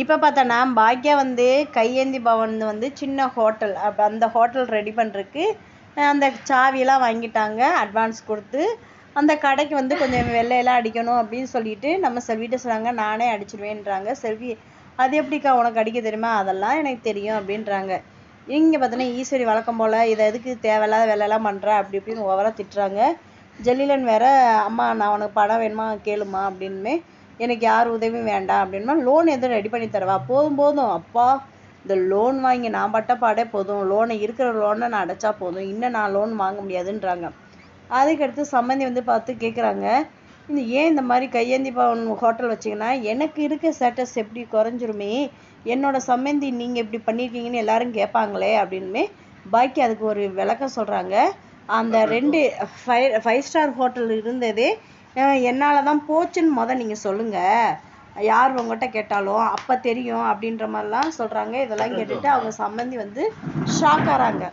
இப்போ பார்த்தோன்னா பாக்கியா வந்து கையேந்தி பவன் வந்து சின்ன ஹோட்டல். அப்போ அந்த ஹோட்டல் ரெடி பண்ணுறதுக்கு அந்த சாவியெல்லாம் வாங்கிட்டாங்க. அட்வான்ஸ் கொடுத்து அந்த கடைக்கு வந்து கொஞ்சம் வெள்ளையெல்லாம் அடிக்கணும் அப்படின்னு சொல்லிட்டு நம்ம செல்விட்ட சொன்னாங்க நானே அடிச்சிருவேன்றாங்க. செல்வி அது எப்படிக்கா உனக்கு அடிக்க தெரியுமா? அதெல்லாம் எனக்கு தெரியும் அப்படின்றாங்க. இங்கே பார்த்தோன்னா ஈஸ்வரி வழக்கம் போல் இதை எதுக்கு தேவையில்லாத வேலையெல்லாம் பண்ணுற அப்படி இப்படின்னு ஓவராக திட்டுறாங்க. ஜெல்லிலன் வேற அம்மா நான் உனக்கு படம் வேணுமா? கேளுமா? அப்படின்னுமே எனக்கு யார் உதவியும் வேண்டாம் அப்படின்னா லோன் எதுவும் ரெடி பண்ணி தரவா? போதும் போதும். அப்பா இந்த லோன் வாங்கி நான் பட்ட பாடே போதும். லோனை இருக்கிற லோனை நான் அடைச்சா போதும். இன்னும் நான் லோன் வாங்க முடியாதுன்றாங்க. அதுக்கடுத்து சம்மந்தி வந்து பார்த்து கேட்குறாங்க இந்த ஏன் இந்த மாதிரி கையேந்தி பவன் ஹோட்டல் வச்சிங்கன்னா எனக்கு இருக்க ஸ்டேட்டஸ் எப்படி குறைஞ்சிருமே? என்னோட சம்மந்தி நீங்கள் இப்படி பண்ணியிருக்கீங்கன்னு எல்லாரும் கேட்பாங்களே அப்படின்னுமே பாக்கி அதுக்கு ஒரு விளக்கம் சொல்கிறாங்க அந்த ரெண்டு ஃபைவ் ஃபைவ் ஸ்டார் ஹோட்டல் இருந்ததே என்னால் தான் போச்சுன்னு முத நீங்கள் சொல்லுங்கள் யார் உங்கள்கிட்ட கேட்டாலும் அப்போ தெரியும் அப்படின்ற மாதிரிலாம் சொல்கிறாங்க இதெல்லாம் கேட்டுட்டு அவங்க சம்மந்தி வந்து ஷாக் ஆகிறாங்க